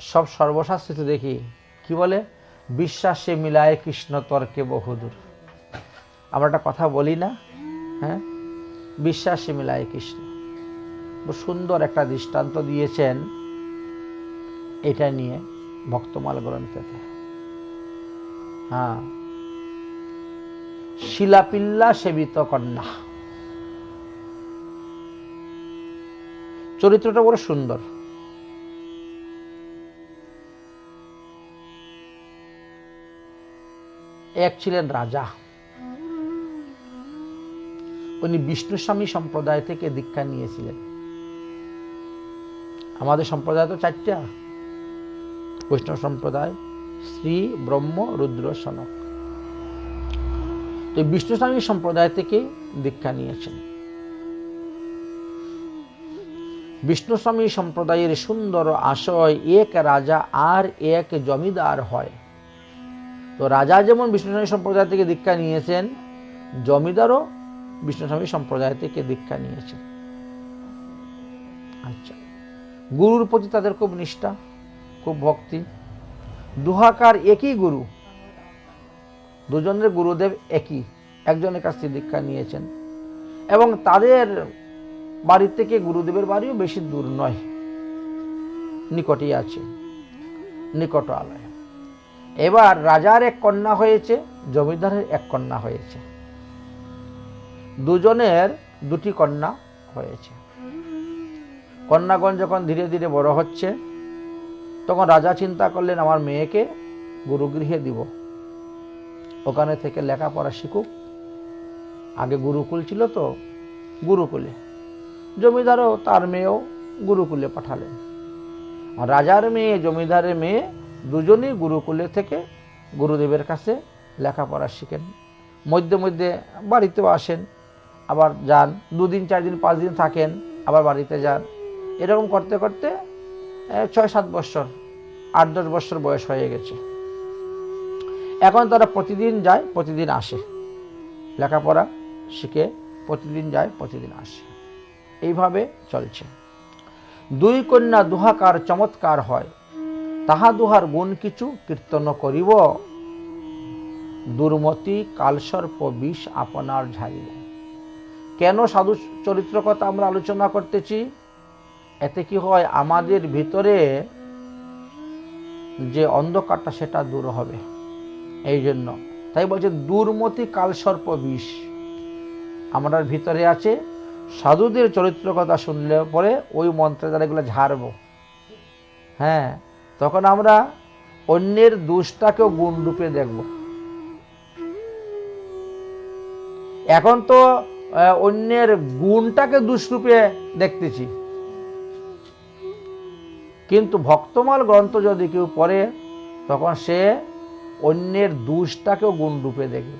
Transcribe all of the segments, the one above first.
সব সর্বশাস্ত্রিত দেখি। কি বলে? বিশ্বাসে মিলায় কৃষ্ণ তর্কে বহুদূর। আমরা একটা কথা বলি না হ্যাঁ? বিশ্বাসে মিলায় কৃষ্ণ। সুন্দর একটা দৃষ্টান্ত দিয়েছেন এটা নিয়ে ভক্তমাল গ্রন্থেতে। হ্যাঁ। শিলাপিল্লা সেবিত কন্যা। চরিত্রটা বড় সুন্দর। এক ছিলেন রাজা। উনি বিষ্ণুস্বামী সম্প্রদায় থেকে দীক্ষা নিয়েছিলেন। আমাদের সম্প্রদায় তো চারটা। বৈষ্ণব সম্প্রদায় শ্রী ব্রহ্ম, রুদ্র, সনক। তো এই বিষ্ণুস্বামী সম্প্রদায় থেকে দীক্ষা নিয়েছেন। বিষ্ণুস্বামী সম্প্রদায়ের সুন্দর আশয় এক রাজা আর এক জমিদার হয়। তো রাজা যেমন বিষ্ণুস্বামী সম্প্রদায় থেকে দীক্ষা নিয়েছেন, জমিদারও বিষ্ণুস্বামী সম্প্রদায় থেকে দীক্ষা নিয়েছেন। আচ্ছা গুরুর প্রতি তাদের খুব নিষ্ঠা, খুব ভক্তি। দুহাকার একই গুরু, দুজনের গুরুদেব একই, একজনের কাছ থেকে দীক্ষা নিয়েছেন। এবং তাদের বাড়ি থেকে গুরুদেবের বাড়িও বেশি দূর নয়, নিকটেই আছে নিকট আলয়। এবার রাজার এক কন্যা হয়েছে, জমিদারের এক কন্যা হয়েছে। দুজনের দুটি কন্যা হয়েছে। কন্যাগণ যখন ধীরে ধীরে বড় হচ্ছে, তখন রাজা চিন্তা করলেন, আমার মেয়েকে গুরুগৃহে দিব। ওখানে থেকে লেখাপড়া শিখুক। আগে গুরুকুল ছিল তো, গুরুকুলে। জমিদারও তার মেয়েও গুরুকুলে পাঠালেন। আর রাজার মেয়ে, জমিদারের মেয়ে দুজনেই গুরুকুলে থেকে গুরুদেবের কাছে লেখাপড়া শিখেন। মধ্যে মধ্যে বাড়িতেও আসেন, আবার যান, দুদিন চার দিন পাঁচ দিন থাকেন, আবার বাড়িতে যান। এরকম করতে করতে ছয় সাত বছর আট দশ বছর বয়স হয়ে গেছে। এখন তারা প্রতিদিন যায়, প্রতিদিন আসে। লেখাপড়া শিখে প্রতিদিন যায়, প্রতিদিন আসে। এইভাবে চলছে। দুই কন্যা দুহাকার চমৎকার হয়। তাহা দুহার গুণ কিছু কীর্তন করিব। দুর্মতি কালসর্প বিষ আপনার ঝাড়িব। কেন সাধু চরিত্র কথা আমরা আলোচনা করতেছি? এতে কি হয়, আমাদের ভিতরে যে অন্ধকারটা সেটা দূর হবে। এই জন্য তাই বলছে দুর্মতি কালসর্প বিষ আমাদের ভিতরে আছে। সাধুদের চরিত্র কথা শুনলে পরে ওই মন্ত্রে দ্বারা এগুলো ঝাড়ব। হ্যাঁ তখন আমরা অন্যের দোষটাকেও গুণ রূপে দেখব। এখন তো অন্যের গুণটাকে দুষ্রূপে দেখতেছি। কিন্তু ভক্তমাল গ্রন্থ যদি কেউ পড়ে, তখন সে অন্যের দুষ্টাকেও গুণ রূপে দেখবে।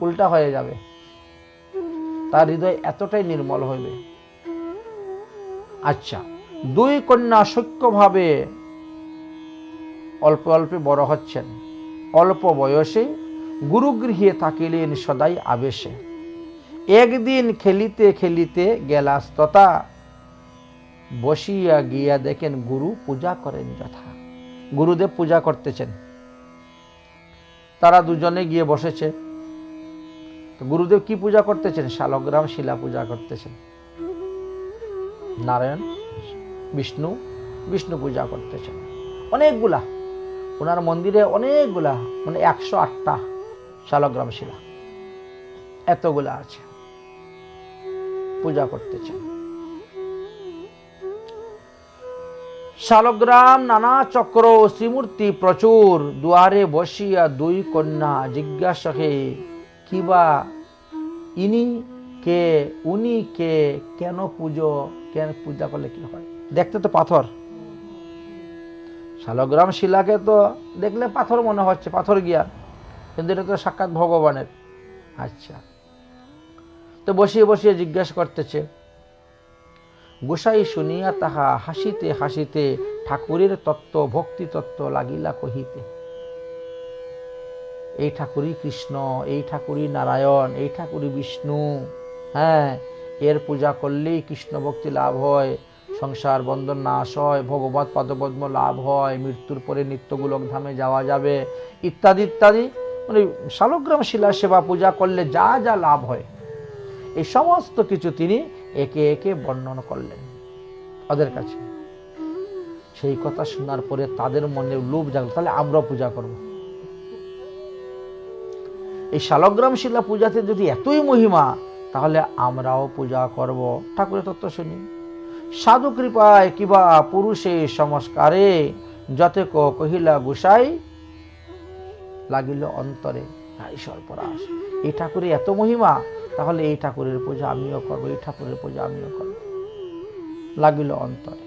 উল্টা হয়ে যাবে। তার হৃদয় এতটাই নির্মল হইবে। আচ্ছা। দুই কন্যা সূক্ষ্মভাবে অল্প অল্পে বড় হচ্ছেন। অল্প বয়সে গুরুগৃহে থাকিলেন সদাই আবেশে। একদিন খেলিতে খেলিতে গেলাস্ততা, বসিয়া গিয়া দেখেন গুরু পূজা করেন যথা। গুরুদেব পূজা করতেছেন। তারা দুজনে গিয়ে বসেছে। গুরুদেব কি পূজা করতেছেন? শালগ্রাম শিলা পূজা করতেছেন। নারায়ণ বিষ্ণু বিষ্ণু পূজা করতেছেন। অনেকগুলা, ওনার মন্দিরে অনেকগুলা মানে একশো আটটা শালগ্রাম শিলা, এতগুলা আছে। পূজা করতেছেন। শালগ্রাম, নানা চক্র, শ্রীমূর্তি প্রচুর, দুয়ারে বসিয়া দুই কন্যা জিজ্ঞাসা হে কিবা ইনি কে, উনি কে, কেন পুজো, কেন পূজা করলে কি হয়? দেখতে তো পাথর। শালগ্রাম শিলাকে তো দেখলে পাথর মনে হচ্ছে, পাথর গিয়া। কিন্তু এটা তো সাক্ষাৎ ভগবানের। আচ্ছা। তো বসিয়ে বসিয়ে জিজ্ঞাসা করতেছে, গোসাই শুনিয়া তাহা হাসিতে হাসিতে ঠাকুরের তত্ত্ব, ভক্তি তত্ত্ব লাগিলা কহিতে। এই ঠাকুরই কৃষ্ণ, এই ঠাকুরই নারায়ণ, এই ঠাকুরই বিষ্ণু। হ্যাঁ এর পূজা করলেই কৃষ্ণ ভক্তি লাভ হয়। সংসার বন্ধন নাশ হয় ভগবত পদপদ্ম লাভ হয়, মৃত্যুর পরে নিত্যগুলোক ধামে যাওয়া যাবে, ইত্যাদি ইত্যাদি। মানে শালগ্রাম শিলা সেবা পূজা করলে যা যা লাভ হয়, এই সমস্ত কিছু তিনি একে একে বর্ণন করলেন ওদের কাছে। সেই কথা শোনার পরে তাদের মনে লোভ জাগলো, তাহলে আমরাও পূজা করব। এই শালগ্রাম শিলা পূজাতে যদি এতই মহিমা, তাহলে আমরাও পূজা করব। ঠাকুরের তত্ত্ব শুনি। সাধু কৃপায় কিবা পুরুষে সংস্কারে যতেক কহিলা গুসাই, লাগিল অন্তরে তাই সর্বরাস এই ঠাকুরের এত মহিমা, তাহলে এই ঠাকুরের পূজা আমিও করব, এই ঠাকুরের পূজা আমিও করব। লাগিল অন্তরে।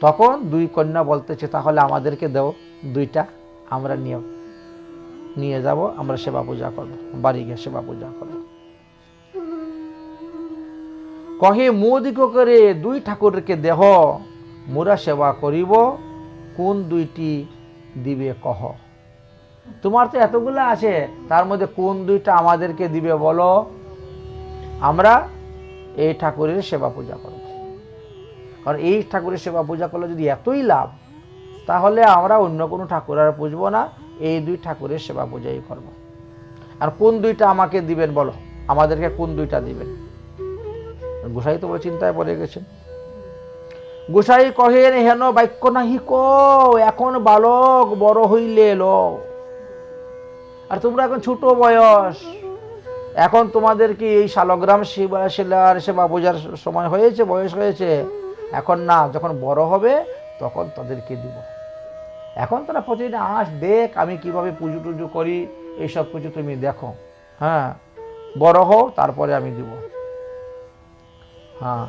তখন দুই কন্যা বলতেছে, তাহলে আমাদেরকে দাও দুইটা, আমরা নিয়ে নিয়ে যাব, আমরা সেবা পূজা করব, বাড়ি গিয়ে সেবা পূজা করব। কহে মোদিক করে দুই ঠাকুরকে দেহ, মোরা সেবা করিব, কোন দুইটি দিবে কহ? তোমার তো এতগুলো আছে, তার মধ্যে কোন দুইটা আমাদেরকে দিবে বলো? আমরা এই ঠাকুরের সেবা পূজা করব। কারণ এই ঠাকুরের সেবা পূজা করলে যদি এতই লাভ, তাহলে আমরা অন্য কোনো ঠাকুর আর পুজবো না, এই দুই ঠাকুরের সেবা পূজাই করব। আর কোন দুইটা আমাকে দিবেন বলো? আমাদেরকে কোন দুইটা দিবেন? গোসাই তো বলে চিন্তায় পড়ে গেছেন। গোসাই কহেন, হেন বাক্য নাহি ক এখন বালক বড় হইলে লো আর তোমরা এখন ছোট বয়স, এখন তোমাদের কি এই শালগ্রাম শিবা শিলার সেবা বোঝার সময় হয়েছে, বয়স হয়েছে? এখন না, যখন বড় হবে, তখন তাদেরকে দিব। এখন তারা প্রতিদিন আস, দেখ আমি কীভাবে পুজো টুজো করি, এইসব কিছু তুমি দেখো। হ্যাঁ বড় হও, তারপরে আমি দিব। হ্যাঁ।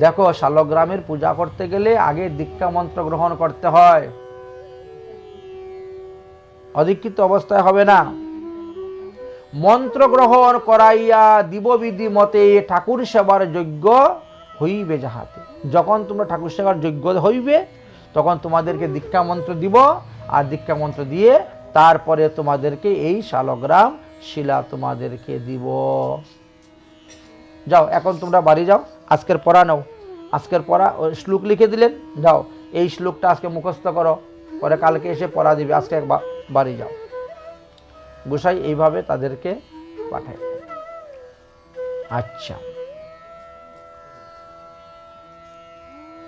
দেখো, শালগ্রামের পূজা করতে গেলে আগে দীক্ষা মন্ত্র গ্রহণ করতে হয়। অধিকৃত অবস্থায় হবে না। মন্ত্র গ্রহণ করাইয়া দিববিধি মতে ঠাকুর সেবার যোগ্য হইবে যাহাতে। যখন তোমরা ঠাকুর সেবার যোগ্য হইবে, তখন তোমাদেরকে দীক্ষা মন্ত্র দিব আর দীক্ষা মন্ত্র দিয়ে তারপরে তোমাদেরকে এই শালগ্রাম শিলা তোমাদেরকে দিব। যাও, এখন তোমরা বাড়ি যাও, আজকের পড়া নাও। আজকের পড়া শ্লোক লিখে দিলেন, যাও, এই শ্লোকটা আজকে মুখস্থ করো, পরে কালকে এসে পড়া দিবে, আজকে বাড়ি যাও। গোসাই এইভাবে তাদেরকে পাঠায়। আচ্ছা।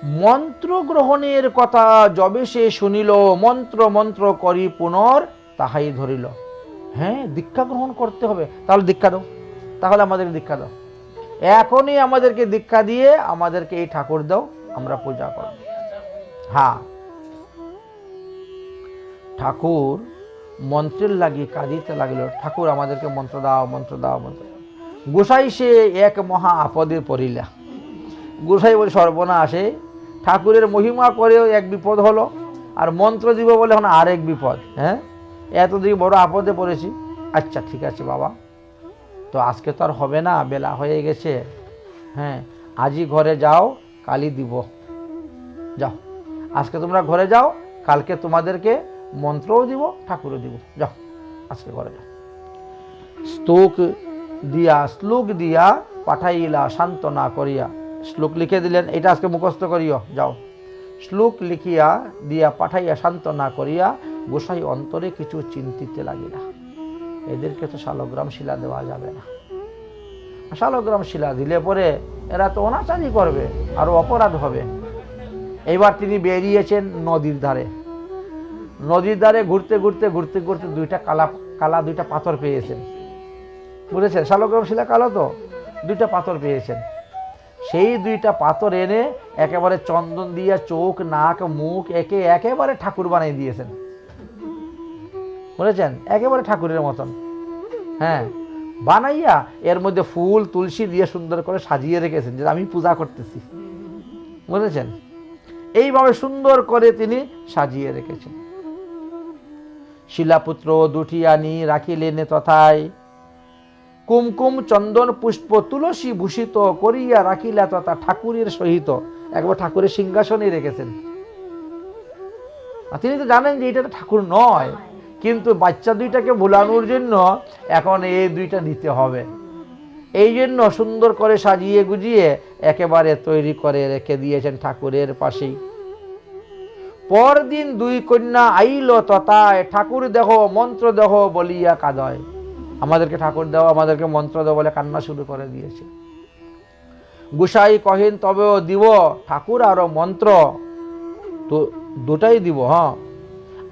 মন্ত্র গ্রহণের কথা যবে সে শুনিল, মন্ত্র মন্ত্র করি পুনর, তাহাই ধরিল। হ্যাঁ দীক্ষা গ্রহণ করতে হবে। তাহলে দীক্ষা দাও। তাহলে আমাদের দীক্ষা দাও। এখনই আমাদেরকে দীক্ষা দিয়ে আমাদেরকে এই ঠাকুর দাও, আমরা পূজা করব। হ্যাঁ। ঠাকুর মন্ত্রের লাগি, কাঁদিতে লাগল। ঠাকুর আমাদেরকে মন্ত্র দাও মন্ত্র দাও মন্ত্র দাও। গোসাই সে এক মহা আপদে পড়িলা। গোসাই বলে, সর্বনাশে। ঠাকুরের মহিমা করেও এক বিপদ হলো, আর মন্ত্র দিব বলে এখন আরেক বিপদ হ্যাঁ? এতদিন বড় আপদে পড়েছি। আচ্ছা ঠিক আছে বাবা। তো আজকে তো আর হবে না, বেলা হয়ে গেছে। হ্যাঁ আজই ঘরে যাও, কালই দিব। যাও। আজকে তোমরা ঘরে যাও, কালকে তোমাদেরকে মন্ত্রও দিব, ঠাকুরও দিব। যাও, আজকে ঘরে যাও। স্তোক দিয়া, শ্লোক দিয়া পাঠাইলা, সান্ত্বনা করিয়া। শ্লোক লিখে দিলেন, এটা আজকে মুখস্থ করিও, যাও। শ্লোক লিখিয়া দিয়া পাঠাইয়া, সান্ত্বনা করিয়া গোসাই অন্তরে কিছু চিন্তিতে লাগিলা। এদেরকে তো শালগ্রাম শিলা দেওয়া যাবে না। শালগ্রাম শিলা দিলে পরে এরা তো অনাচারই করবে, আরও অপরাধ হবে। এইবার তিনি বেরিয়েছেন নদীর ধারে। নদীর ধারে ঘুরতে ঘুরতে ঘুরতে ঘুরতে দুইটা কালা কালা দুইটা পাথর পেয়েছেন। বুঝেছেন? শালগ্রাম শিলা কালো তো? দুইটা পাথর পেয়েছেন। সেই দুইটা পাথর এনে একেবারে চন্দন দিয়া চোখ, নাক, মুখ একে একেবারে ঠাকুর বানিয়ে দিয়েছেন। বুঝেছেন? একেবারে ঠাকুরের মতন। হ্যাঁ বানাইয়া এর মধ্যে ফুল, তুলসী দিয়ে সুন্দর করে সাজিয়ে রেখেছেন, যে আমি পূজা করতেছি। বুঝেছেন? এইভাবে সুন্দর করে তিনি সাজিয়ে রেখেছেন। শিলাপুত্র দুটি আনি রাখিলেন তথায়। কুমকুম চন্দন পুষ্প তুলসী ভূষিত করিয়া রাখিলা তথা ঠাকুরের সহিত একবার ঠাকুরের সিংহাসনে রেখেছেন। তিনি তো জানেন যে এটা ঠাকুর নয়। কিন্তু বাচ্চা দুইটাকে ভুলানোর জন্য এখন এই দুইটা নিতে হবে। এই জন্য সুন্দর করে সাজিয়ে গুজিয়ে একেবারে তৈরি করে রেখে দিয়েছেন ঠাকুরের পাশেই। পরদিন দুই কন্যা আইল ততায়, ঠাকুর দেহ, মন্ত্র দেহ বলিয়া কাদয়। আমাদেরকে ঠাকুর দেও, আমাদেরকে মন্ত্র দেও বলে কান্না শুরু করে দিয়েছে। গুসাই কহিন, তবেও দিব ঠাকুর আরও মন্ত্র? তো, দুটাই দিব হ্যাঁ।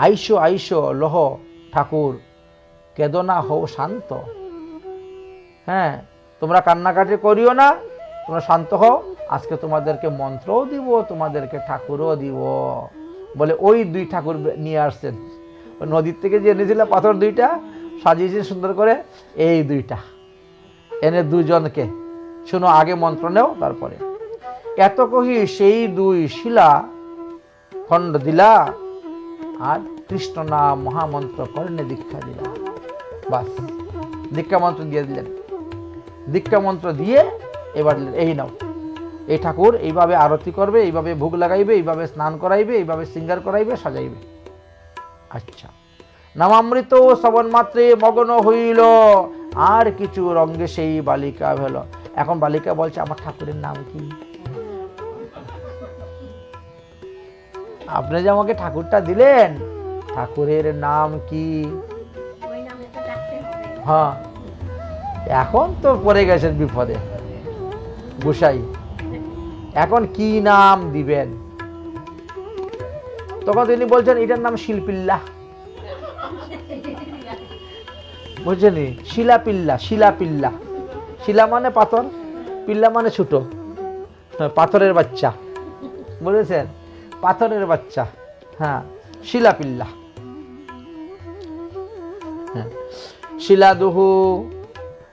আইসো আইসো, লহ, ঠাকুর, কেদনা হও শান্ত। হ্যাঁ তোমরা কান্নাকাটি করিও না, তোমরা শান্ত হও, আজকে তোমাদেরকে মন্ত্রও দিব, তোমাদেরকে ঠাকুরও দিব। বলে ওই দুই ঠাকুর নিয়ে আসছেন। নদীর থেকে যে এনেছিল পাথর দুইটা সাজিয়েছে সুন্দর করে, এই দুইটা। এনে দুজনকে। শুনো, আগে মন্ত্র নেও, তারপরে। এত কহি সেই দুই শিলা খণ্ড দিলা আর কৃষ্ণ নাম মহামন্ত্র কর্ণে দীক্ষা দিলা বাস, দীক্ষা মন্ত্র দিয়ে দিলেন। দীক্ষা মন্ত্র দিয়ে এবার এই নাও। এই ঠাকুর এইভাবে আরতি করবে, এইভাবে ভোগ লাগাইবে, এইভাবে স্নান করাইবে, এইভাবে সিঙ্গার করাইবে, সাজাইবে। আচ্ছা নামামৃত শ্রবণ মাত্রে মগ্ন হইল। আর কিছু রঙ্গে সেই বালিকা ভেল। এখন বালিকা বলছে, আমার ঠাকুরের নাম কি? আপনি যে আমাকে ঠাকুরটা দিলেন ঠাকুরের নাম কি? হ্যাঁ এখন তো পড়ে গেছেন বিপদে। গুসাই এখন কি নাম দিবেন? তখন তিনি বলছেন এটার নাম শিলপিল্লা। বুঝছেন শিলাপিল্লা শিলাপিল্লা। শিলা মানে পাথর পিল্লা মানে ছোট। হ্যাঁ, পাথরের বাচ্চা। বুঝেছেন? পাথরের বাচ্চা। হ্যাঁ শিলাপিল্লা। হ্যাঁ শিলাদুহু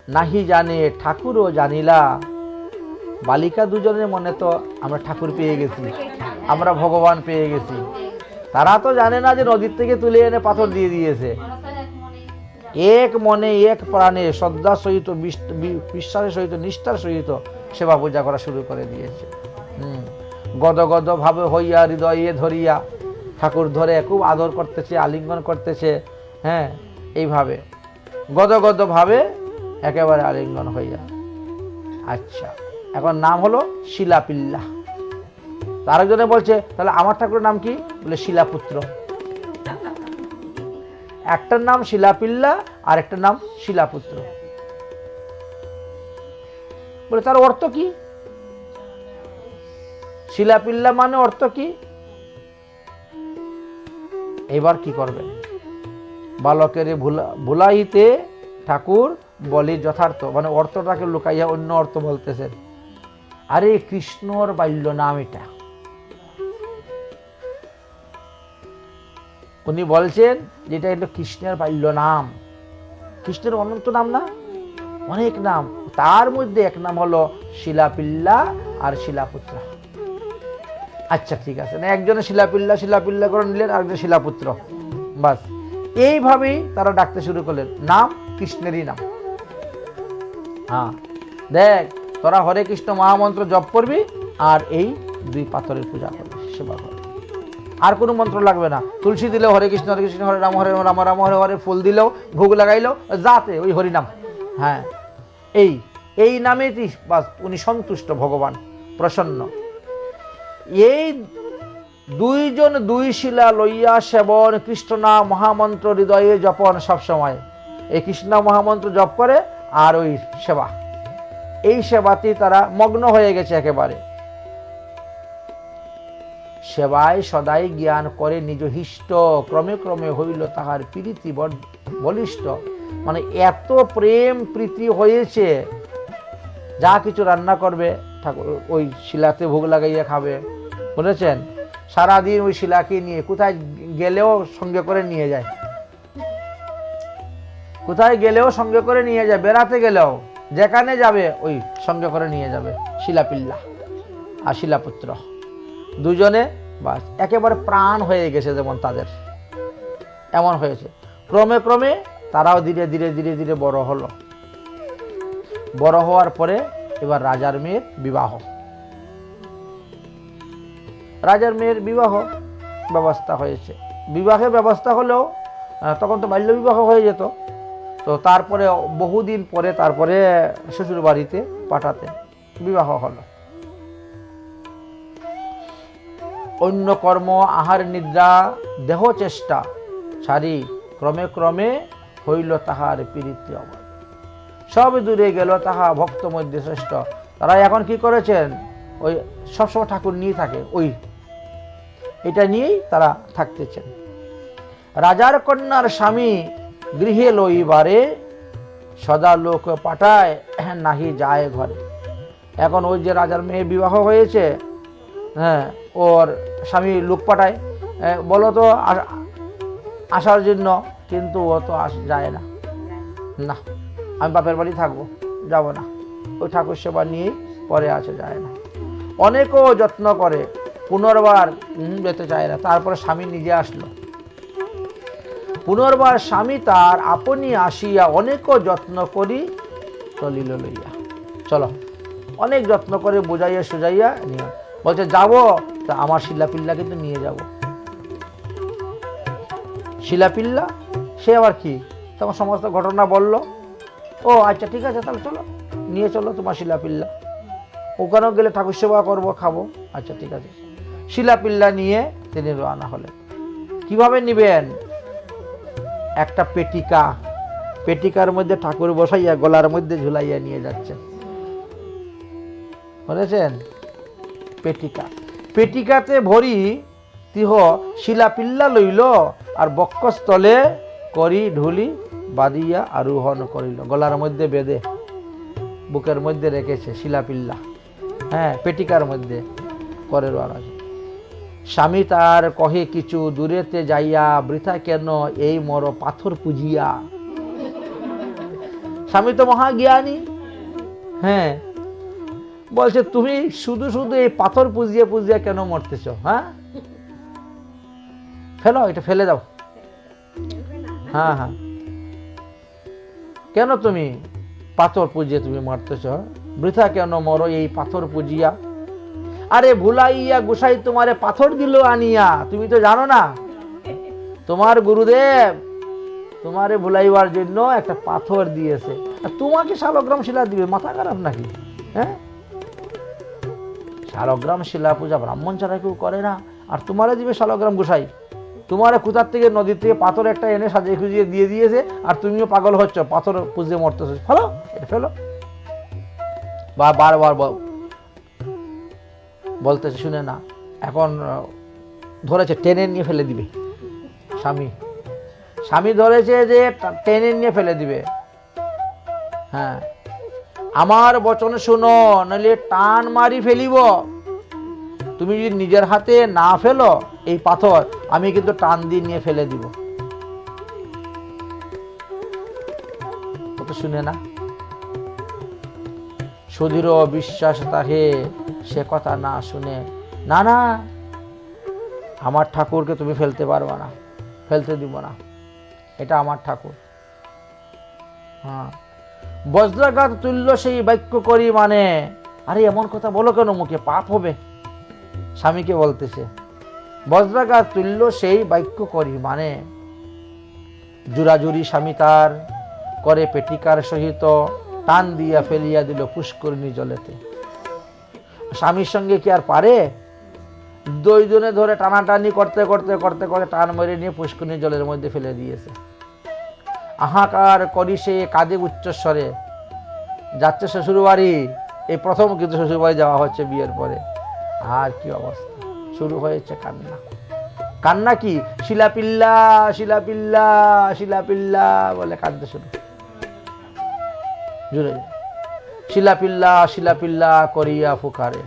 নাহি জানে, ঠাকুরও জানিলা। বালিকা দুজনের মনে তো আমরা ঠাকুর পেয়ে গেছি, আমরা ভগবান পেয়ে গেছি। তারা তো জানে না যে নদীর থেকে তুলে এনে পাথর দিয়ে দিয়েছে। এক মনে এক প্রাণে শ্রদ্ধার সহিত, বিশ- বিশ্বাসের সহিত, নিষ্ঠার সহিত সেবা পূজা করা শুরু করে দিয়েছে। হুম। গদ গদ ভাবে হইয়া হৃদয়ে ধরিয়া ঠাকুর ধরে খুব আদর করতেছে, আলিঙ্গন করতেছে হ্যাঁ এইভাবে। গদ গদ ভাবে একেবারে আলিঙ্গন হইয়া। আচ্ছা এখন নাম হলো শিলাপিল্লা। তো আরেকজনে বলছে, তাহলে আমার ঠাকুরের নাম কি? বলে, শিলাপুত্র। একটার নাম শিলাপিল্লা আর একটার নাম শিলাপুত্র। বলে, তার অর্থ কি? শিলাপিল্লা মানে অর্থ কি? এবার কি করবেন বালকের ভুলা ভুলাইতে ঠাকুর বলে যথার্থ মানে অর্থটাকে লুকাইয়া অন্য অর্থ বলতেছেন। আরে কৃষ্ণর বাল্য নাম এটা। উনি বলছেন যে এটা কৃষ্ণের বাল্য নাম কৃষ্ণের অনন্ত নাম না? অনেক নাম। তার মধ্যে এক নাম হলো শিলাপিল্লা আর শিলাপুত্র। আচ্ছা ঠিক আছে। না একজনে শিলাপিল্লা শিলাপিল্লা করে নিলেন, আরেকজন শিলাপুত্র। বাস। এইভাবেই তারা ডাকতে শুরু করলেন। নাম কৃষ্ণেরই নাম। হ্যাঁ। দেখ, তোরা হরে কৃষ্ণ মহামন্ত্র জপ করবি, আর এই দুই পাথরের পূজা করবি, সেবা করবি। আর কোনো মন্ত্র লাগবে না। তুলসী দিলেও হরে কৃষ্ণ হরে কৃষ্ণ, হরে রাম হরে রাম রাম হরে হরে, ফুল দিলেও, ভোগ লাগাইলো যাতে ওই হরিনাম। হ্যাঁ। এই এই নামে বাস উনি সন্তুষ্ট, ভগবান, প্রসন্ন। এই দুইজন দুই শিলা লইয়া সেবন কৃষ্ণনা মহামন্ত্র, হৃদয়ে জপন সবসময়। এই কৃষ্ণ মহামন্ত্র জপ করে আর ওই সেবা। এই সেবাতেই তারা মগ্ন হয়ে গেছে একেবারে। সেবায় সদাই জ্ঞান করে নিজ হিষ্ট, ক্রমে ক্রমে হইল তাহার প্রীতি বলিষ্ঠ। মানে এত প্রেম প্রীতি হয়েছে, যা কিছু রান্না করবে, ঠাকুর ওই শিলাতে ভোগ লাগাইয়া খাবে। বুঝেছেন? সারাদিন ওই শিলাকে নিয়ে, কোথায় গেলেও সঙ্গে করে নিয়ে যায়। কোথায় গেলেও সঙ্গে করে নিয়ে যায়, বেড়াতে গেলেও, যেখানে যাবে, ওই সঙ্গে করে নিয়ে যাবে, শিলাপিল্লা আর শিলাপুত্র। দুজনে বাস, একেবারে প্রাণ হয়ে গেছে যেমন তাদের। এমন হয়েছে। ক্রমে ক্রমে তারাও ধীরে ধীরে ধীরে ধীরে বড় হলো। বড় হওয়ার পরে এবার রাজার মেয়ের বিবাহ। রাজার মেয়ের বিবাহ ব্যবস্থা হয়েছে। বিবাহের ব্যবস্থা হলেও তখন তো বাল্য বিবাহ হয়ে যেত। তো তারপরে বহুদিন পরে তারপরে শ্বশুর বাড়িতে পাঠাতেন। বিবাহ হলো। অন্য কর্ম, আহার, নিদ্রা, দেহ চেষ্টা ছাড়ি ক্রমে ক্রমে হইল তাহার পীড়িত অবধ সব দূরে গেল তাহা ভক্ত মধ্যে শ্রেষ্ঠ। তারা এখন কি করেছেন? ওই সবসময় ঠাকুর নিয়ে থাকে, ওই এটা নিয়েই তারা থাকতেছেন রাজার কন্যার স্বামী গৃহে লইবারে সদা লোক পাঠায় নাহি যায় ঘরে। এখন ওই যে রাজার মেয়ে বিবাহ হয়েছে হ্যাঁ ওর স্বামী লোক পাঠায়। বলো তো আসার জন্য, কিন্তু ও তো আস, যায় না। না, আমি বাপের বাড়ি থাকব, যাব না। ওই ঠাকুর সেবা নিয়েই পরে আছে যায় না। অনেকও যত্ন করে পুনর্বার যেতে চায় না। তারপরে স্বামী নিজে আসলো। পুনর্বার স্বামী তার আপনি আসিয়া অনেকও যত্ন করি চলিল লইয়া। চলো, অনেক যত্ন করে বুঝাইয়া সুজাইয়া নিয়ে বলছে, যাব। তা আমার শিলাপিল্লা কিন্তু নিয়ে যাব। শিলাপিল্লা? সে আবার কি? তোমার সমস্ত ঘটনা বলল? ও আচ্ছা ঠিক আছে, তাহলে চলো। নিয়ে চলো তোমার শিলাপিল্লা। ওখানেও গেলে ঠাকুর সেবা করব, খাব। আচ্ছা ঠিক আছে। শিলাপিল্লা নিয়ে তিনি রওনা হলেন। কীভাবে নিবেন? একটা পেটিকা। পেটিকার মধ্যে ঠাকুর বসাইয়া, গলার মধ্যে ঝুলাইয়া নিয়ে যাচ্ছেন। বুঝেছেন পেটিকা। পেটিকাতে ভরি তিহ শিলাপিল্লা লইল আর বক্ষস্থলে করি ঢুলি বাদিয়া আরোহণ করিল। গলার মধ্যে বেঁধে, বুকের মধ্যে রেখেছে শিলাপিল্লা। হ্যাঁ পেটিকার মধ্যে করে হয়েছে। স্বামী তার কহে, কিছু দূরেতে যাইয়া বৃথা কেন এই মর পাথর পুজিয়া? স্বামী তো মহাজ্ঞানী। হ্যাঁ। বলছে, তুমি শুধু শুধু এই পাথর পুজিয়ে পুজিয়ে কেন মরতেছ হ্যাঁ? ফেলো, এটা ফেলে দাও। হ্যাঁ হ্যাঁ। কেন তুমি পাথর পুজিয়ে তুমি মরতেছ? বৃথা কেন মরো এই পাথর পুজিয়া? আরে ভুলাইয়া গোসাই তোমারে পাথর দিল আনিয়া, তুমি তো জানো না। তোমার গুরুদেব তোমারে ভুলাইবার জন্য একটা পাথর দিয়েছে। আর তোমাকে শালগ্রাম শিলা দিবে, মাথা খারাপ নাকি? হ্যাঁ? শালগ্রাম শিলা পূজা ব্রাহ্মণ ছাড়া কেউ করে না। আর তোমারে দিবে শালগ্রাম গোসাই। তোমারে কোথার থেকে নদীর থেকে পাথর একটা এনে সাজিয়ে খুঁজিয়ে দিয়ে দিয়েছে, আর তুমিও পাগল হচ্ছ, পাথর পুজে মরতেছ। ফেলো, এটা ফেলো। বা বারবার বলতেছে, শুনে না। এখন ধরেছে, টেনে নিয়ে ফেলে দিবে। স্বামী। স্বামী ধরেছে যে, টেনে নিয়ে ফেলে দিবে। হ্যাঁ। আমার বচন শুনো নাহলে টান মারি ফেলিব। তুমি যদি নিজের হাতে না ফেলো এই পাথর, আমি কিন্তু টান দিয়ে নিয়ে ফেলে দিব। শুনে না। সুধীর বিশ্বাস তাহে সে কথা না শুনে না না আমার ঠাকুরকে তুমি ফেলতে পারবে না, ফেলতে দিব না। এটা আমার ঠাকুর। হ্যাঁ। বজ্রাঘাত তুল্য সেই বাক্য করি মানে আরে, এমন কথা বলো কেন মুখে? পাপ হবে। স্বামীকে বলতেছে, বজ্রাঘাত তুল্য সেই বাক্য করি মানে জুরাজুরি স্বামী তার করে পেটিকার সহিত টান দিয়া ফেলিয়া দিল পুষ্করিণী জলেতে। স্বামীর সঙ্গে কি আর পারে? দুইজনে ধরে টানাটানি করতে করতে করতে করতে টান মেরে নিয়ে পুষ্করিণী জলের মধ্যে ফেলে দিয়েছে। আহাকার করি সে কাঁদে উচ্চস্বরে। যাচ্ছে শ্বশুরবাড়ি। এই প্রথম কিন্তু শ্বশুরবাড়ি যাওয়া হচ্ছে বিয়ের পরে। আর কি অবস্থা? শুরু হয়েছে কান্না। কান্না কি? শিলাপিল্লা শিলাপিল্লা শিলাপিল্লা বলে কাঁদতে শুরু। জুড়ে শিলাপিল্লা শিলাপিল্লা করিয়া ফুকারে।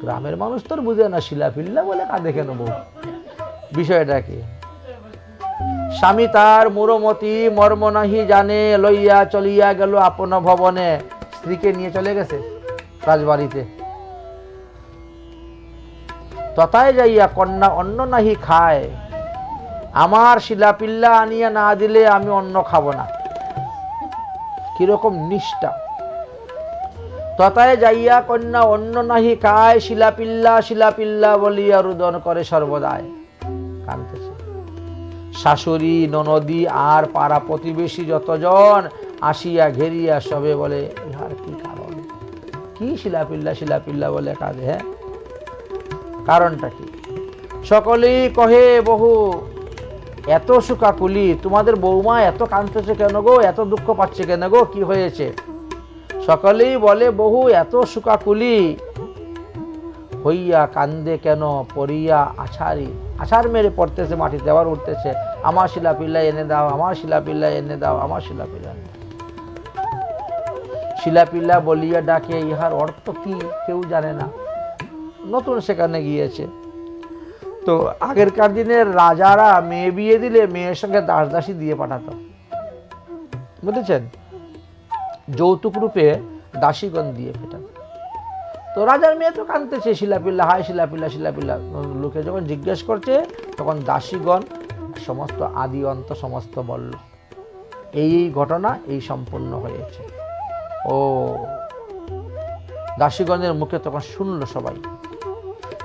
গ্রামের মানুষ তোর বুঝে না, শিলাপিল্লা বলে কাঁদে কেন বউ? বিষয়টা কি? স্বামী তার মুরমতি মর্ম নাহি জানে, লইয়া চলিয়া গেল আপন ভবনে। স্ত্রীকে নিয়ে চলে গেছে রাজবাড়িতে। তথায় যাইয়া কন্যা অন্ন নাহি খায়। আমার শিলাপিল্লা আনিয়া না দিলে আমি অন্ন খাব না। কীরকম নিষ্ঠা। তথায় যাইয়া কন্যা অন্য নাহি খায়, শিলাপিল্লা শিলাপিল্লা বলিয়া রুদন করে সর্বদায় কানতেছে শাশুড়ি, ননদী আর পাড়া প্রতিবেশী যতজন আসিয়া ঘেরিয়া সবে বলে ইহার কি কারণ? কি শিলাপিল্লা শিলাপিল্লা বলে কাঁদে হ্যাঁ? কারণটা কি? সকলেই কহে, বহু, এত সুকাকুলি তোমাদের বৌমা এত কাঁদতেছে কেন গো? এত দুঃখ পাচ্ছে কেন গো? কি হয়েছে? সকলেই বলে, বহু, এত সুকাকুলি হইয়া কান্দে কেন? পড়িয়া আছারি আছার মেরে পড়তেছে, মাটিতে আবার উঠতেছে। আমার শিলা পিল্লা এনে দাও, আমার শিলা পিল্লা এনে দাও, আমার শিলা পিল্লা শিলা পিল্লা বলিয়া ডাকে ইহার অর্থ কি? কেউ জানে না। নতুন সেখানে গিয়েছে। তো আগেরকার দিনের রাজারা মেয়ে বিয়ে দিলে মেয়ের সঙ্গে দাস দাসী দিয়ে পাঠাতো। বুঝেছেন? যৌতুক রূপে দাসীগণ দিয়ে পেটাতো তো রাজার মেয়ে তো কাঁদতেছে, শিলাপিল্লা, হায় শিলাপিল্লা শিলাপিল্লা। লোকে যখন জিজ্ঞেস করছে, তখন দাসীগণ, সমস্ত আদি অন্ত সমস্ত বলল এই এই ঘটনা, এই সম্পূর্ণ হয়েছে। ও, দাসীগণের মুখে তখন শুনল সবাই।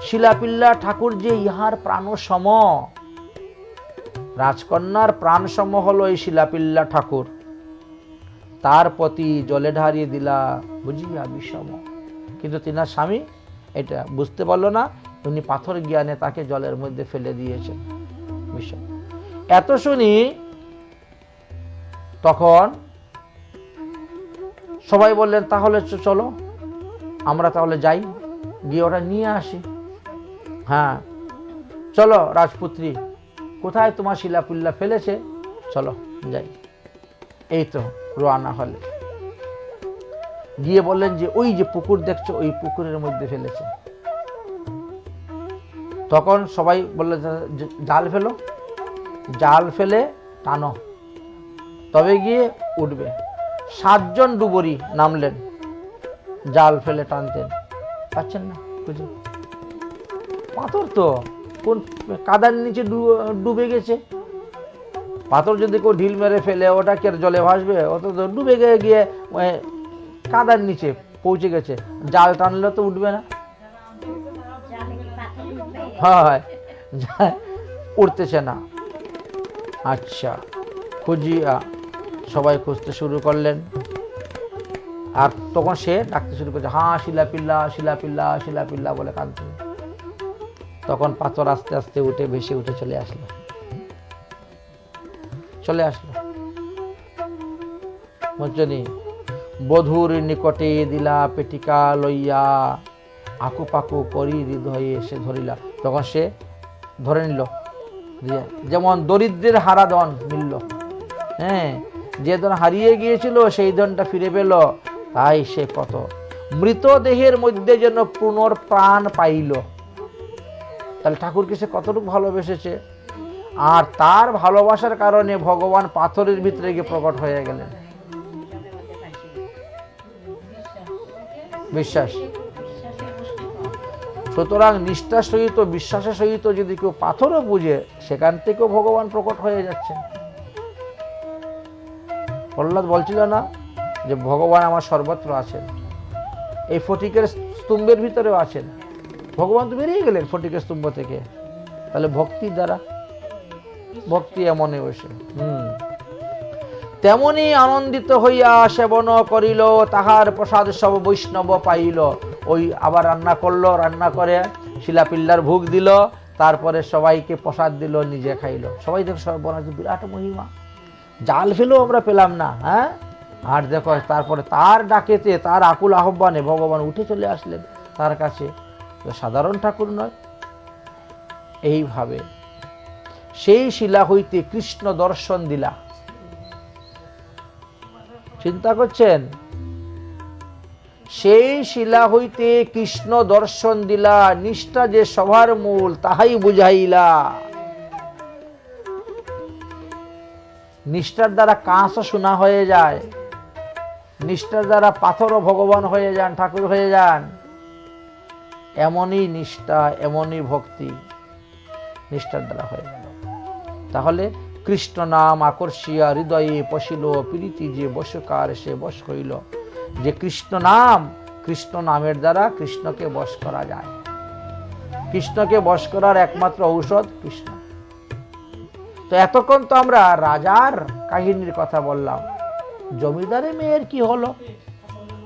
শিলাপিল্লা ঠাকুর যে ইহার প্রাণ সম রাজকন্যার প্রাণ সম হলো এই শিলাপিল্লা ঠাকুর। তার প্রতি জলে ঢারিয়ে দিলা। বুঝিয়া বিষম? কিন্তু তিনার স্বামী এটা বুঝতে পারল না, উনি পাথর জ্ঞানে তাকে জলের মধ্যে ফেলে দিয়েছেন। বিষম। এত শুনি তখন সবাই বললেন, তাহলে চলো, আমরা তাহলে যাই, গিয়ে ওটা নিয়ে আসি। হ্যাঁ চলো রাজপুত্রী, কোথায় তোমার শিলাপুল্লা ফেলেছে? চলো, যাই। এই তো। রোয়ানা হলে। গিয়ে বললেন যে, ওই যে পুকুর দেখছ, ওই পুকুরের মধ্যে ফেলেছে। তখন সবাই বললে জাল ফেলো। জাল ফেলে টানো। তবে গিয়ে উঠবে। সাতজন ডুবরি নামলেন, জাল ফেলে টানতেন। পাচ্ছেন না বুঝে পাথর তো, কোন কাদার নিচে ডুবে গেছে। পাথর যদি কেউ ঢিল মেরে ফেলে ওটা কে জলে ভাসবে ওটা তো ডুবে গিয়ে গিয়ে কাদার নিচে পৌঁছে গেছে। জাল টানলে তো উঠবে না। হয় উঠতেছে না। আচ্ছা খুঁজিয়া সবাই খুঁজতে শুরু করলেন। আর তখন সে ডাকতে শুরু করছে হ্যাঁ শিলাপিল্লা শিলাপিল্লা শিলাপিল্লা বলে কাঁদছে। তখন পাথর আস্তে আস্তে উঠে ভেসে উঠে চলে আসলো। চলে আসলো। বুঝছনি বধুর নিকটে দিলা পেটিকা লইয়া আকু পাকু করি হৃদয়ে এসে ধরিলা। তখন সে ধরে নিল যেমন দরিদ্রের হারা ধন মিলল। হ্যাঁ যে ধন হারিয়ে গিয়েছিল, সেই ধনটা ফিরে পেল। তাই সে কত মৃতদেহের মধ্যে যেন পুনর প্রাণ পাইল। তাহলে ঠাকুরকে সে কতটুকু ভালোবেসেছে? আর তার ভালোবাসার কারণে ভগবান পাথরের ভিতরে গিয়ে প্রকট হয়ে গেলেন। বিশ্বাস। সুতরাং নিষ্ঠার সহিত, বিশ্বাসের সহিত যদি কেউ পাথরও বুঝে, সেখান থেকেও ভগবান প্রকট হয়ে যাচ্ছেন। প্রহ্লাদ বলছিল না যে ভগবান আমার সর্বত্র আছেন। এই ফটিকের স্তম্ভের ভিতরেও আছেন। ভগবান তো বেরিয়ে গেলেন ফটিকের স্তম্ভ থেকে। তাহলে ভক্তির দ্বারা ভক্তি এমনই বসে। হুম। তেমনি আনন্দিত হইয়া সেবন করিল, তাহার প্রসাদ সব বৈষ্ণব পাইল। ওই আবার রান্না করল, রান্না করে শিলাপিল্লার ভোগ দিল, তারপরে সবাইকে প্রসাদ দিল, নিজে খাইলো। সবাই দেখো, সব বনাতে বিরাট মহিমা। জাল ফেলেও আমরা পেলাম না হ্যাঁ? আর দেখো, তারপরে তার ডাকেতে, তার আকুল আহ্বানে ভগবান উঠে চলে আসলেন তার কাছে। সাধারণ ঠাকুর নয়। এইভাবে সেই শিলা হইতে কৃষ্ণ দর্শন দিলা। চিন্তা করছেন? সেই শিলা হইতে কৃষ্ণ দর্শন দিলা, নিষ্ঠা যে সবার মূল, তাহাই বুঝাইলা। নিষ্ঠার দ্বারা কাঁসও শোনা হয়ে যায়। নিষ্ঠার দ্বারা পাথরও ভগবান হয়ে যান, ঠাকুর হয়ে যান। এমনই নিষ্ঠা, এমনই ভক্তি নিষ্ঠার দ্বারা হয়ে গেল তাহলে কৃষ্ণ নাম আকর্ষিয়া হৃদয়ে পশিল, প্রীতি যে বশকার সে বশ হইল। যে কৃষ্ণ নাম, কৃষ্ণ নামের দ্বারা কৃষ্ণকে বশ করা যায়। কৃষ্ণকে বশ করার একমাত্র ঔষধ কৃষ্ণ। তো এতক্ষণ তো আমরা রাজার কাহিনীর কথা বললাম। জমিদারের মেয়ের কি হলো?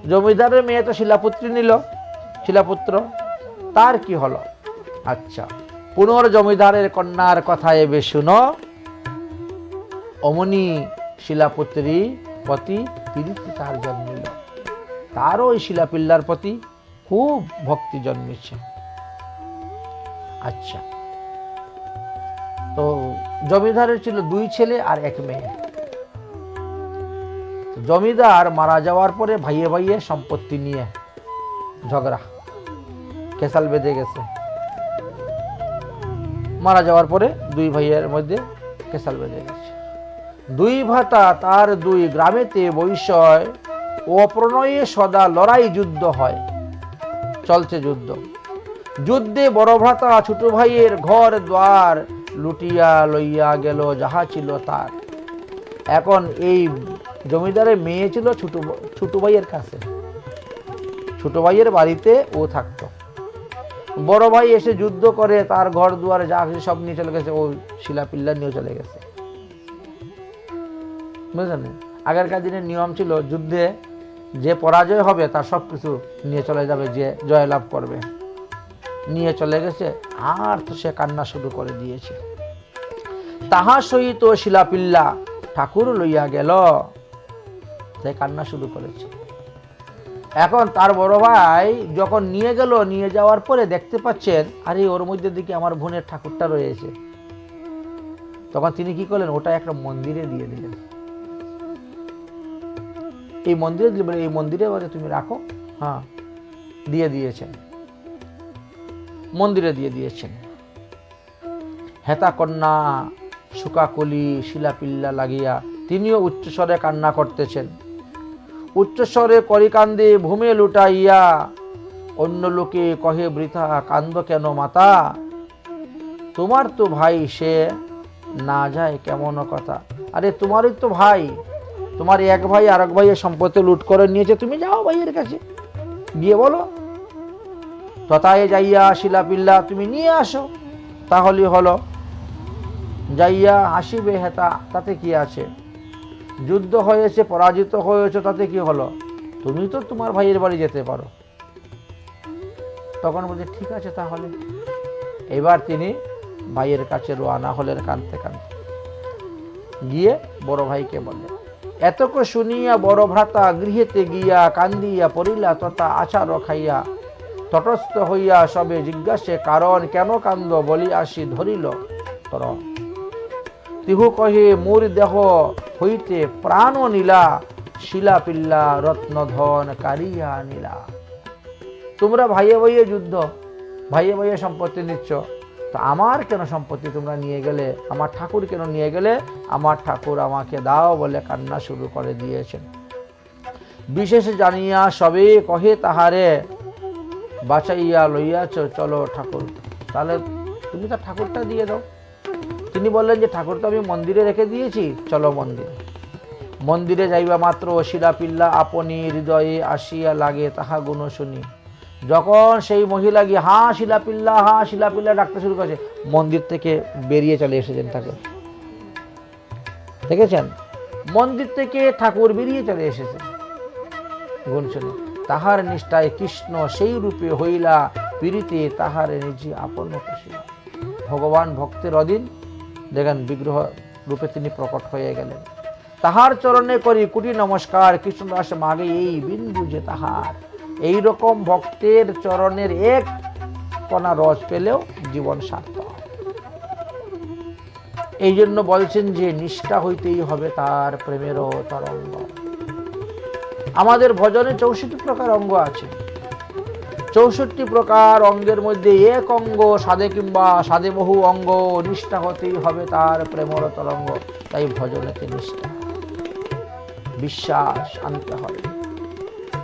জমিদারের মেয়ে তো শিলাপুত্রী নিল, শিলাপুত্র, তার কি হলো? আচ্ছা। পুনর জমিদারের কন্যার কথা এবে শুনো। অমনি শিলাপুত্রী প্রতি প্রীতি তার জন্মিল। তারও ওই শিলাপিল্লার প্রতি খুব ভক্তি জন্মেছে। আচ্ছা। তো জমিদারের ছিল দুই ছেলে আর এক মেয়ে। জমিদার মারা যাওয়ার পরে ভাইয়ে ভাইয়ে সম্পত্তি নিয়ে ঝগড়া। কেসাল বেঁধে গেছে। মারা যাওয়ার পরে দুই ভাইয়ের মধ্যে কেসাল বেঁধে গেছে। দুই ভাতা তার দুই গ্রামেতে বৈষয় অপ্রণয়ে সদা লড়াই যুদ্ধ হয়, চলছে যুদ্ধ। যুদ্ধে বড় ভ্রাতা ছোট ভাইয়ের ঘর দ্বার লুটিয়া লইয়া গেল, যাহা ছিল তার। এখন এই জমিদারের মেয়ে ছিল ছোট ছোট ভাইয়ের কাছে। ছোট ভাইয়ের বাড়িতে ও থাকতো। বড় ভাই এসে যুদ্ধ করে, তার ঘর দুয়ারে যা কিছু সব নিয়ে চলে গেছে, ও শিলাপিল্লা নিয়ে চলে গেছে। বুঝলেন? আগেরকার দিনের নিয়ম ছিল, যুদ্ধে যে পরাজয় হবে, তার সব কিছু নিয়ে চলে যাবে, যে জয়লাভ করবে। নিয়ে চলে গেছে, আর তো সে কান্না শুরু করে দিয়েছে। তাহা সহিত শিলাপিল্লা ঠাকুর লইয়া গেল। সে কান্না শুরু করেছে। এখন তার বড় ভাই যখন নিয়ে গেল, নিয়ে যাওয়ার পরে দেখতে পাচ্ছেন, আরে ওর মধ্যে দিকে আমার বোনের ঠাকুরটা রয়েছে। তখন তিনি কি করলেন, ওটা একটা মন্দিরে দিয়ে দিলেন। এই মন্দিরে দিলে এই মন্দিরে বলে তুমি রাখো। হ্যাঁ দিয়ে দিয়েছেন। মন্দিরে দিয়ে দিয়েছেন। হেতা কন্যা সুকাকলি, শিলাপিল্লা লাগিয়া তিনিও উচ্চস্বরে কান্না করতেছেন। উচ্চস্বরে করি কান্দে ভূমে লুটাইয়া, অন্য লোকে কহে, বৃথা, কান্দ কেন মাতা? তোমার তো ভাই সে না যায় কেমন কথা? আরে, তোমারই তো ভাই। তোমার এক ভাই আর এক ভাইয়ের সম্পত্তি লুট করে নিয়েছে। তুমি যাও ভাইয়ের কাছে। গিয়ে বলো। তথায় যাইয়া শিলাপিল্লা, তুমি নিয়ে আসো। তাহলে হলো, যাইয়া আসিবে হেতা, তাতে কি আছে? যুদ্ধ হয়েছে, পরাজিত হয়েছে, তাতে কি হলো? তুমি তো তোমার ভাইয়ের বাড়ি যেতে পারো। তখন বলছে, ঠিক আছে তাহলে। এবার তিনি ভাইয়ের কাছে রোয়ানা হলেন কানতে কানতে গিয়ে বড় ভাইকে বলে এতক শুনিয়া বড় ভ্রাতা গৃহেতে গিয়া কান্দিয়া পড়িলা, তথা আচার খাইয়া তটস্থ হইয়া সবে জিজ্ঞাসে, কারণ কেন কান্দ বলি আসি ধরিল তর তিহু কহে, মোর দেহ হইতে প্রাণ নীলা শিলা পিল্লা রত্নধন কারিয়া নীলা। তোমরা ভাইয়ে ভাইয়ে যুদ্ধ, ভাইয়ে ভাইয়ে সম্পত্তি নিচ্ছ। তো আমার কেন সম্পত্তি তোমরা নিয়ে গেলে? আমার ঠাকুর কেন নিয়ে গেলে? আমার ঠাকুর আমাকে দাও বলে কান্না শুরু করে দিয়েছেন। বিশেষ জানিয়া সবে কহে তাহারে, বাঁচাইয়া লইয়াছ, চলো ঠাকুর। তাহলে তুমি তো ঠাকুরটা দিয়ে দাও। তিনি বললেন যে, ঠাকুর তো আমি মন্দিরে রেখে দিয়েছি, চলো মন্দিরে। মন্দিরে যাইবা মাত্র শিলাপিল্লা আপনি হৃদয়ে আসিয়া লাগে তাহা গুণ শুনি। যখন সেই মহিলা গিয়ে, হা শিলাপিল্লা হা শিলাপিল্লা ডাকতে শুরু করেছে, মন্দির থেকে বেরিয়ে চলে এসেছেন ঠাকুর। দেখেছেন? মন্দির থেকে ঠাকুর বেরিয়ে চলে এসেছেন গুণ শুনে। তাহার নিষ্ঠায় কৃষ্ণ সেই রূপে হইলা, পীড়িতে তাহার নিজে আপন খুশিলা ভগবান ভক্তের অধীন দেখেন বিগ্রহ রূপে তিনি প্রকট হয়ে গেলেন। তাহার চরণে করি কুটি নমস্কার, কৃষ্ণদাস মাগে এই বিন্দু যে তাহার। এই রকম ভক্তের চরণের এক কণা রস পেলেও জীবন সার্থক। এই জন্য বলছেন যে, নিষ্ঠা হইতেই হবে তার প্রেমেরও তরঙ্গ। আমাদের ভজনে চৌষট্টি প্রকার অঙ্গ আছে। চৌষট্টি প্রকার অঙ্গের মধ্যে এক অঙ্গ, সাদে কিংবা সাদে বহু অঙ্গ, নিষ্ঠা হতেই হবে তার প্রেমর তরঙ্গ তাই ভজনেতে নিষ্ঠা, বিশ্বাস আনতে হবে।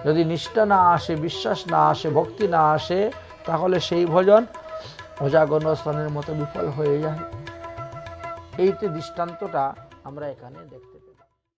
যদি নিষ্ঠা না আসে, বিশ্বাস না আসে, ভক্তি না আসে, তাহলে সেই ভজন অজাগণ স্থানের মতো বিফল হয়ে যায়। এইতে দৃষ্টান্তটা আমরা এখানে পাই